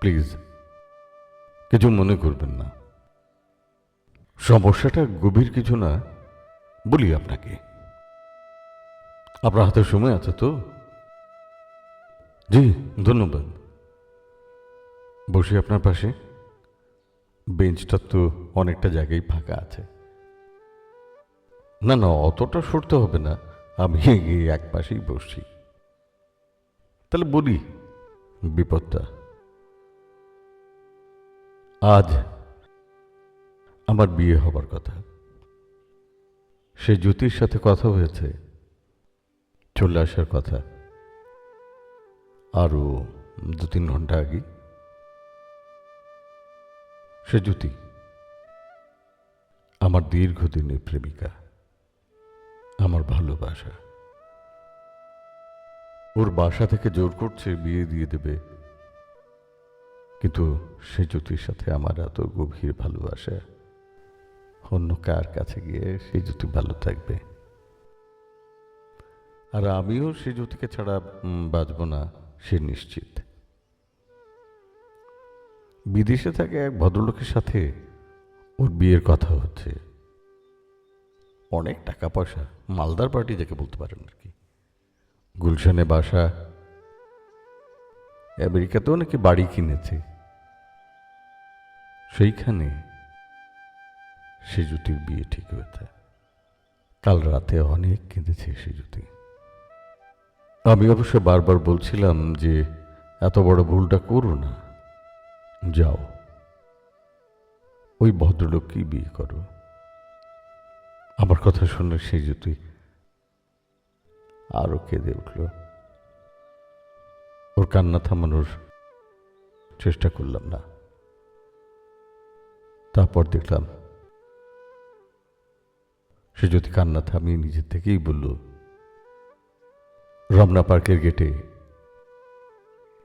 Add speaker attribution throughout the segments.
Speaker 1: Please, কিছু মনে করবেন না। সমস্যাটা গভীর কিছু না, বলি আপনাকে। আপনার হাতে সময় আছে তো? জি, ধন্যবাদ। বসি আপনার পাশে। বেঞ্চটা তো অনেকটা জায়গায় ফাঁকা আছে। না না, অতটা সরতে হবে না। আমি এক পাশেই বসছি। তাহলে বলি, বিপদটা। আজ আমার বিয়ে হবার কথা। সে জ্যোতির সাথে কথা হয়েছে, চলে আসার কথা। আরও দু তিন ঘণ্টা আগে। সে জ্যোতি, আমার দীর্ঘদিনের প্রেমিকা, আমার ভালোবাসা। ওর বাসা থেকে জোর করছে বিয়ে দিয়ে দেবে। কিন্তু সে জ্যোতির সাথে আমার এত গভীর ভালোবাসা। অন্য কার কাছে গিয়ে সেই জ্যোতি ভালো থাকবে? আর আমিও সেই জ্যোতিকে ছাড়া বাঁচব না, সে নিশ্চিত। বিদেশে থাকে এক ভদ্রলোকের সাথে ওর বিয়ের কথা হচ্ছে। অনেক টাকা পয়সা, মালদার পার্টি যাকে বলতে পারেন আর কি। গুলশানে বাসা। আমেরিকাতেও নাকি বাড়ি কিনেছে। সেইখানে সে জুতির বিয়ে ঠিক হয়েছে। কাল রাতে অনেক কেঁদেছে সে জুতি আমি অবশ্য বারবার বলছিলাম যে, এত বড় ভুলটা করো না। যাও। ওই ভদ্রলোককেই বিয়ে করো। আমার কথা শুনে সেই জুতি আরও কেঁদে উঠল। ওর কান্না থামানোর চেষ্টা করলাম না। তারপর দেখলাম, সে যদি কান্না থামিয়ে নিজের থেকেই বলল, রমনা পার্কের গেটে,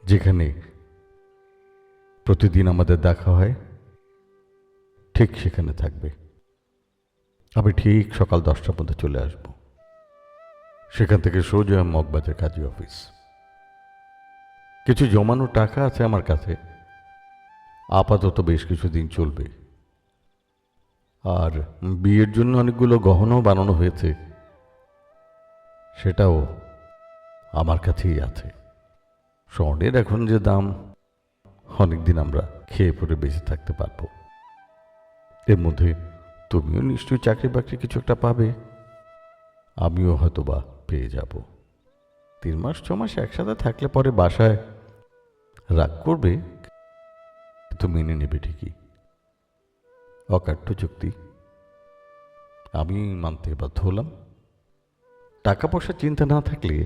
Speaker 1: যেখানে প্রতিদিন আমাদের দেখা হয়, ঠিক সেখানে থাকবে। আমি ঠিক সকাল দশটার মধ্যে চলে আসব। সেখান থেকে সোজা মগবাজার কাজী অফিস। কিছু জমানো টাকা আছে আমার কাছে। আপাতত বেশ কিছুদিন চলবে। আর বিয়ের জন্য অনেকগুলো গহনাও বানানো হয়েছে। সেটাও আমার কাছেই আছে। স্বর্ণের এখন যে দাম, অনেকদিন আমরা খেয়ে পরে বেঁচে থাকতে পারব। এর মধ্যে তুমিও নিশ্চয়ই চাকরি বাকরি কিছু একটা পাবে। আমিও হয়তো বা পেয়ে যাব। তিন মাস, ছ মাস একসাথে থাকলে পরে বাসায় রাগ করবে? কিন্তু মেনে নেবে ঠিকই। অকাঠ্য চুক্তি। আমি মানতে বাধ্য হলাম। টাকা পয়সার চিন্তা না থাকলে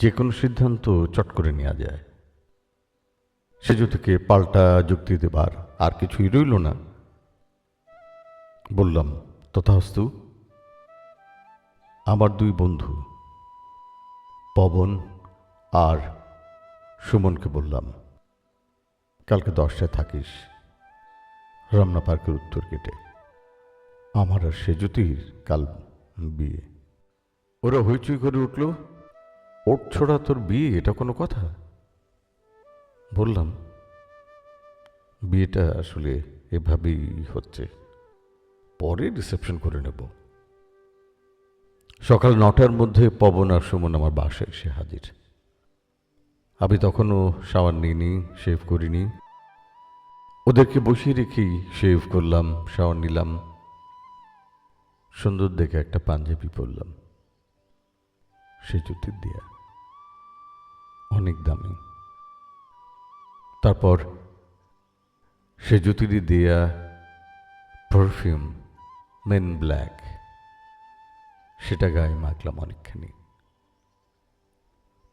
Speaker 1: যে কোনো সিদ্ধান্ত চট করে নেওয়া যায়। সে থেকে পাল্টা যুক্তি দেবার আর কিছুই রইল না। বললাম, তথাস্তু আমার দুই বন্ধু, পবন আর সুমনকে বললাম, কালকে দশটায় থাকিস। রমনা পার্কের উত্তর গেটে। আমার আর সেজুতির কাল বিয়ে। ওরা হইচই করে উঠল ওট ছোড়া, তোর বিয়ে, এটা কোনো কথা? বললাম, বিয়েটা আসলে এভাবেই হচ্ছে। পরে রিসেপশন করে নেব। সকাল নটার মধ্যে পবন আর সুমন আমার বাসায় এসে হাজির। আমি তখনও শাওয়ার নিইনি শেভ করিনি। ওদেরকে বসিয়ে রেখেই শেভ করলাম, শাওয়ার নিলাম। সুন্দর দেখে একটা পাঞ্জাবি পরলাম। সে জুতির দেয়া অনেক দামি। তারপর সে জুতিরই দেয়া পারফিউম মেন ব্ল্যাক সেটা গায়ে মাখলাম অনেকখানি।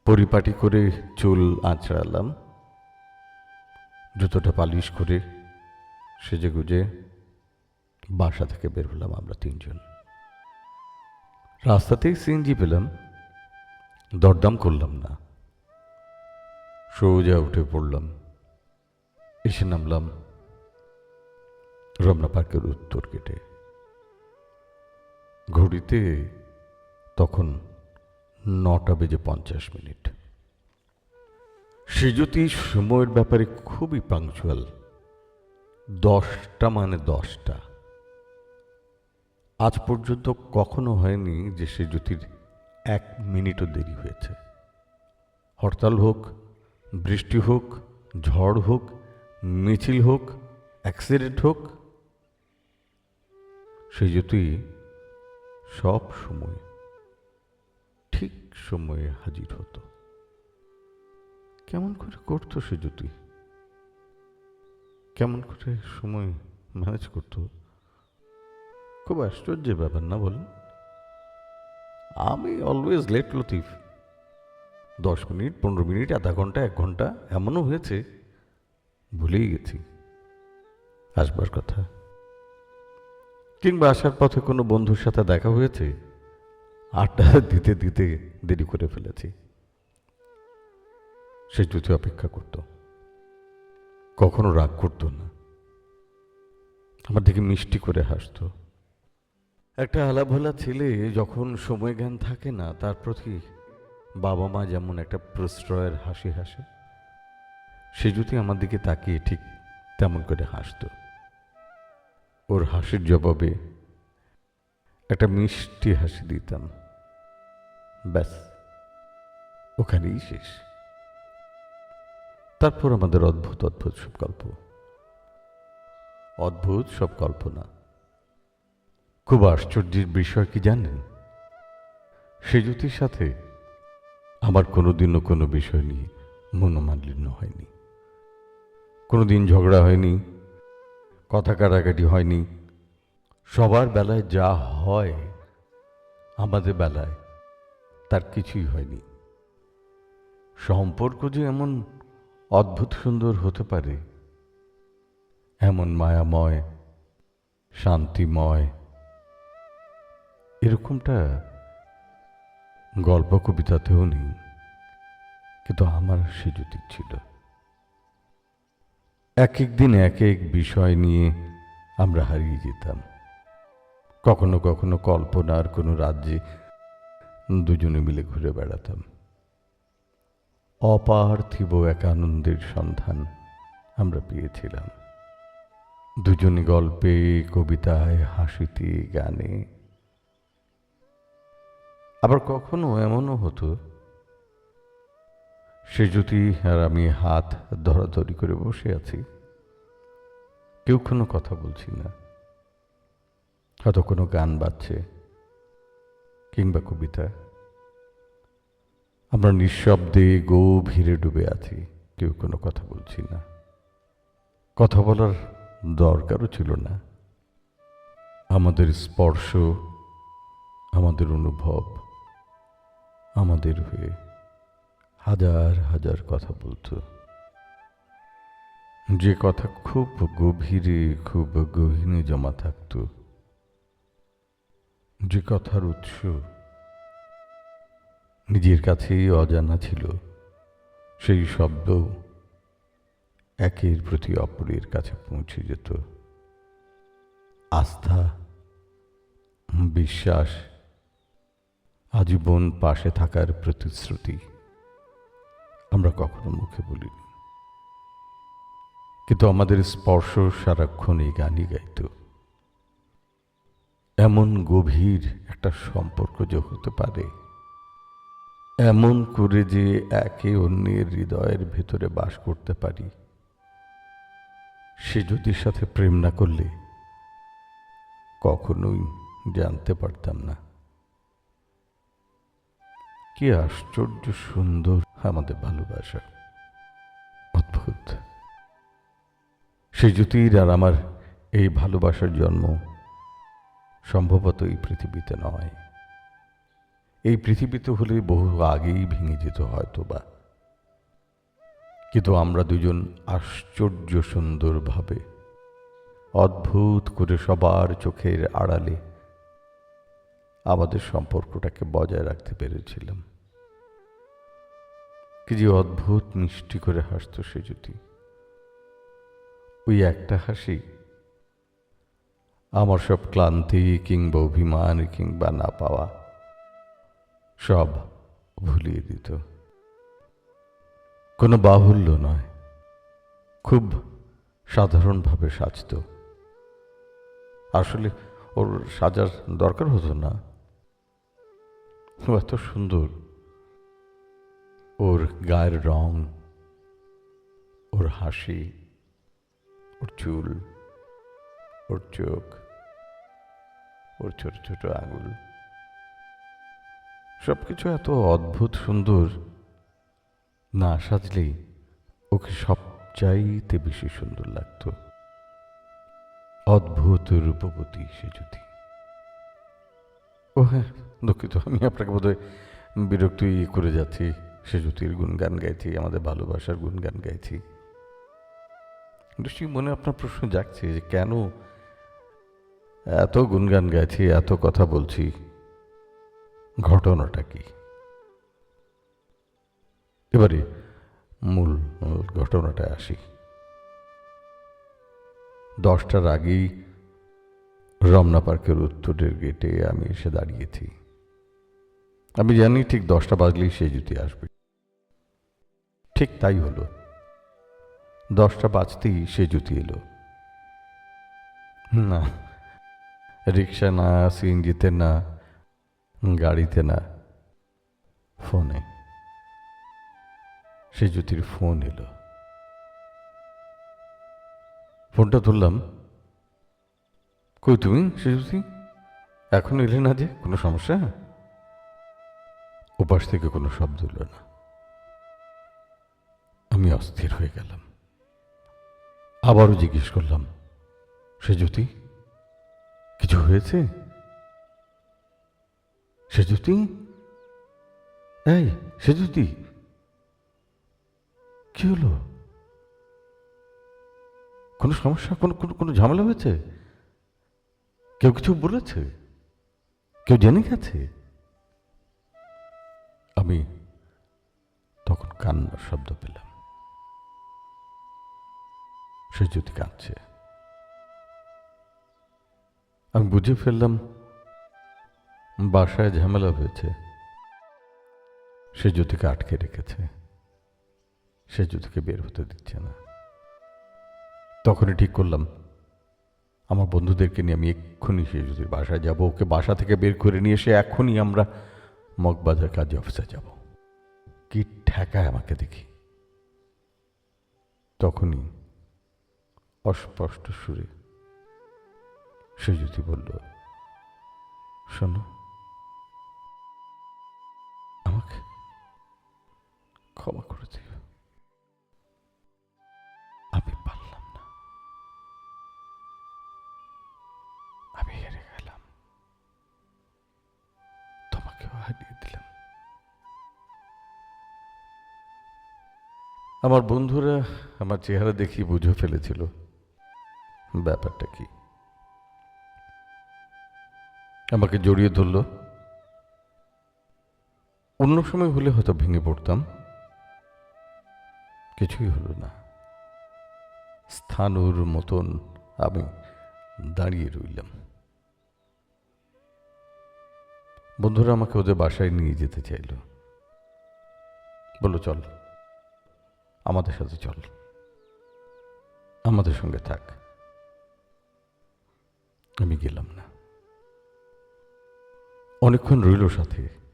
Speaker 1: পরিপাটি করে চুল আঁচড়ালাম। জুতোটা পালিশ করে সেজে গুজে বাসা থেকে বের হলাম আমরা তিনজন। রাস্তাতেই সিএনজি পেলাম, দরদাম করলাম না। সোজা উঠে পড়লাম, এসে নামলাম রমনা পার্কের উত্তর গেটে। ঘড়িতে তখন নটা বেজে পঞ্চাশ মিনিট। সে যদি সময়ের ব্যাপারে খুবই পাংচুয়াল দশটা মানে দশটা। আজ পর্যন্ত কখনো হয়নি যে সে এক মিনিটও দেরি হয়েছে। হরতাল হোক, বৃষ্টি হোক, ঝড় হোক, মিছিল হোক অ্যাক্সিডেন্ট হোক সে সব সময়, ঠিক সময়ে হাজির হতো। কেমন করে করতো সে জ্যোতি কেমন করে সময় ম্যানেজ করতো? খুব আশ্চর্যের ব্যাপার না বলেন? আমি অলওয়েজ লেট লতিফ। দশ মিনিট, পনেরো মিনিট, আধা ঘণ্টা, এক ঘণ্টা, এমনও হয়েছে, ভুলেই গেছি। আসবার কথা। কিংবা আসার পথে কোনো বন্ধুর সাথে দেখা হয়েছে? আড্ডা দিতে দিতে দেরি করে ফেলেছি। সে যদি অপেক্ষা করত। কখনো রাগ করতো না। আমার দিকে মিষ্টি করে হাসতো। একটা আলাভোলা ছেলে যখন সময় জ্ঞান থাকে না, তার প্রতি বাবা মা যেমন একটা প্রশ্রয়ের হাসি হাসে, সে যদি আমার দিকে তাকিয়ে ঠিক তেমন করে হাসতো। ওর হাসির জবাবে একটা মিষ্টি হাসি দিতাম। ব্যাস, ওখানেই শেষ। তারপর আমাদের অদ্ভুত অদ্ভুত সব গল্প। অদ্ভুত সব কল্পনা। খুব আশ্চর্যের বিষয় কি জানেন? সে সাথে আমার কোনোদিনও কোনো বিষয় নিয়ে মনোমালিন্য হয়নি। কোনোদিন ঝগড়া হয়নি, কথা কাটাকাটি হয়নি। সবার বেলায় যা হয়, আমাদের বেলায় তার কিছুই হয়নি। সম্পর্ক যে এমন অদ্ভুত সুন্দর হতে পারে। এমন মায়াময়, শান্তিময়। এরকমটা গল্প কবিতাতেও নেই, কিন্তু আমার সে জ্যোতি ছিল। এক এক দিন এক এক বিষয় নিয়ে আমরা হারিয়ে যেতাম। কখনো কখনো কল্পনার কোনো রাজ্যে দুজনে মিলে ঘুরে বেড়াতাম। অপার্থিব এক আনন্দের সন্ধান আমরা পেয়েছিলাম। দুজনে গল্পে, কবিতায়, হাসিতে, গানে। আবার কখনো এমনও হতো, সে যদি আর আমি হাত ধরাধরি করে বসে আছি। কেউ কোনো কথা বলছি না। হয়তো কোনো গান বাজছে, কিংবা কবিতা। আমরা নিঃশব্দে গভীরে ডুবে আছি। কেউ কোনো কথা বলছি না। কথা বলার দরকারও ছিল না। আমাদের স্পর্শ, আমাদের অনুভব, আমাদের হয়ে হাজার হাজার কথা বলতো। যে কথা খুব গভীরে, খুব গহীনে জমা থাকত। যে কথার উৎস নিজের কাছেই অজানা ছিল। সেই শব্দ একের প্রতি অপরের কাছে পৌঁছে যেত। আস্থা, বিশ্বাস, আজীবন পাশে থাকার প্রতিশ্রুতি আমরা কখনো মুখে বলিনি। কিন্তু আমাদের স্পর্শ সারাক্ষণ এই গানই গাইত। এমন গভীর একটা সম্পর্ক যে হতে পারে এমন করে যে একে অন্যের হৃদয়ের ভেতরে বাস করতে পারি। সে জ্যোতির সাথে প্রেম না করলে কখনোই জানতে পারতাম না। কি আশ্চর্য সুন্দর আমাদের ভালোবাসা। অদ্ভুত। সেই জ্যোতির আর আমার এই ভালোবাসার জন্ম সম্ভবত এই পৃথিবীতে নয়। এই পৃথিবীতে হলে বহু আগেই ভেঙে যেত হয়তো বা কিন্তু আমরা দুজন আশ্চর্য সুন্দরভাবে অদ্ভুত করে সবার চোখের আড়ালে আমাদের সম্পর্কটাকে বজায় রাখতে পেরেছিলাম। কি যে অদ্ভুত মিষ্টি করে হাসত সে যদি ওই একটা হাসি, আমার সব ক্লান্তি কিংবা অভিমান কিংবা না পাওয়া সব ভুলিয়ে দিত। কোনো বাহুল্য নয়। খুব সাধারণভাবে সাজত। আসলে ওর সাজার দরকার হতো না। এত সুন্দর। ওর গায়ের রং, ওর হাসি, ওর চুল, ওর চোখ, ওর ছোট ছোট আঙুল। সব কিছু এত অদ্ভুত সুন্দর। না সাজলেই ওকে সবচাইতে বেশি সুন্দর লাগতো। অদ্ভুত রূপবতী সে যদি। ও হ্যাঁ দুঃখিত, আমি আপনাকে বোধহয় বিরক্ত করে যাচ্ছি। সে জ্যোতির গুণগান গাইছি, আমাদের ভালোবাসার গুণগান গাইছি। নিশ্চয়ই মনে আপনার প্রশ্ন জাগছে যে কেন এত গুণগান গাইছি, এত কথা বলছি? ঘটনাটা কি? এবারে মূল ঘটনাটায় আসি। দশটার আগেই রমনা পার্কের উত্তরের গেটে আমি এসে দাঁড়িয়েছি। আমি জানি ঠিক দশটা বাজলেই সে জুতি আসবে। ঠিক তাই হলো। দশটা বাজতেই সে জুতি এলো। না, রিক্সা না, সিএনজিতে না গাড়িতে না, ফোনে। সে জ্যোতির ফোন এলো। ফোনটা তুললাম। কই তুমি সে জ্যোতি? এখন এলে না যে, কোনো সমস্যা? ওপাশ থেকে কোনো শব্দ এলো না। আমি অস্থির হয়ে গেলাম। আবারও জিজ্ঞেস করলাম, সে জ্যোতি, কিছু হয়েছে? সে জ্যোতি এই সে জ্যোতি কি হলো? কোনো সমস্যা? কোনো কোনো ঝামেলা হয়েছে? কেউ কিছু বলেছে? কেউ জেনে গেছে? আমি তখন কান্নার শব্দ পেলাম। সে জ্যোতি কাঁদছে। আমি বুঝে ফেললাম বাসায় ঝামেলা হয়েছে। সে জ্যোতিকে আটকে রেখেছে। সে জ্যোতিকে বের হতে দিচ্ছে না। তখনই ঠিক করলাম, আমার বন্ধুদেরকে নিয়ে আমি এক্ষুনি সে জ্যোতির বাসায় যাব। ওকে বাসা থেকে বের করে নিয়ে এসে এখনই আমরা মগবাজার কাজে অফিসে যাব। কি ঠেকায় আমাকে দেখি। তখনই অস্পষ্ট সুরে সে জ্যোতি বলল, শোনো আমাকে ক্ষমা করে দিও। আমি পারলাম না। আমি হেরে গেলাম। তোমাকেও হারিয়ে দিলাম। আমার বন্ধুরা আমার চেহারা দেখি বুঝে ফেলেছিল ব্যাপারটা কি। আমাকে জড়িয়ে ধরলো। অন্য সময় হলে হয়তো ভেঙে পড়তাম। কিছুই হলো না। স্থানুর মতন আমি দাঁড়িয়ে রইলাম। বন্ধুরা আমাকে ওদের বাসায় নিয়ে যেতে চাইল। বলল, চল, আমাদের সাথে চল। আমাদের সঙ্গে থাক। আমি গেলাম না। অনেকক্ষণ রইল সাথে।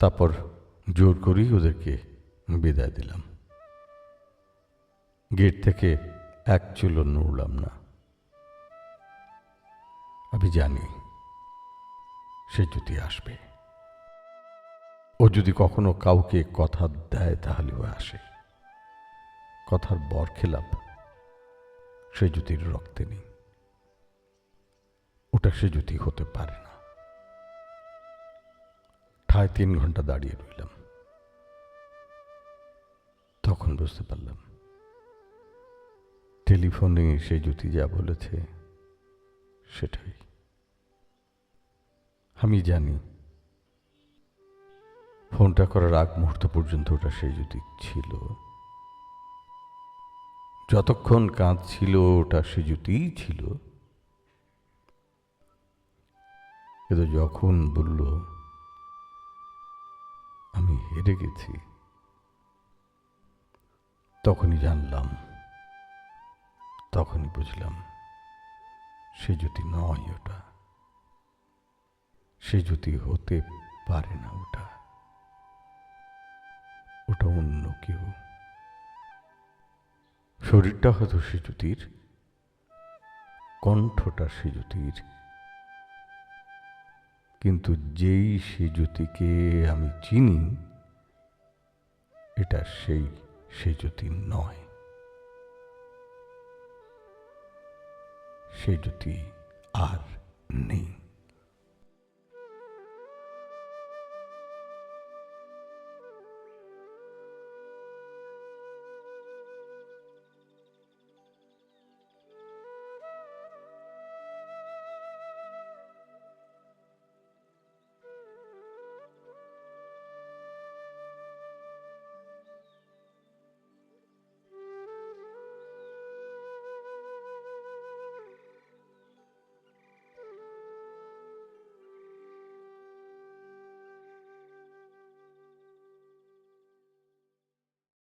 Speaker 1: তারপর জোর করেই ওদেরকে বিদায় দিলাম। গেট থেকে এক চুলো নড়লাম না। আমি জানি সে যদি আসবে। ও যদি কখনো কাউকে কথা দেয় তাহলে ও আসে। কথার বর খেলাপ সে জ্যোতির রক্তে নেই, ওটা সে জ্যোতি হতে পারে না। ঠায় তিন ঘণ্টা দাঁড়িয়ে রইলাম। তখন বুঝতে পারলাম, টেলিফোনে সে জ্যোতি যা বলেছে সেটাই। আমি জানি, ফোনটা করার আগ মুহূর্ত পর্যন্ত ওটা সেই জ্যোতি ছিল। যতক্ষণ কাঁধ ছিল, ওটা সে জ্যোতিই ছিল। কিন্তু যখন বলল আমি হেরে গেছি। তখনই জানলাম, তখনই বুঝলাম সে যদি নয় ওটা। সে যদি হতে পারে না ওটা। ওটা অন্য কেউ। শরীরটা হয়তো সেজুতির কণ্ঠটা সে সেজুতির কিন্তু যেই সে জ্যোতিকে আমি চিনি, এটা সেই সে জ্যোতি নয়। সে জ্যোতি আর নেই।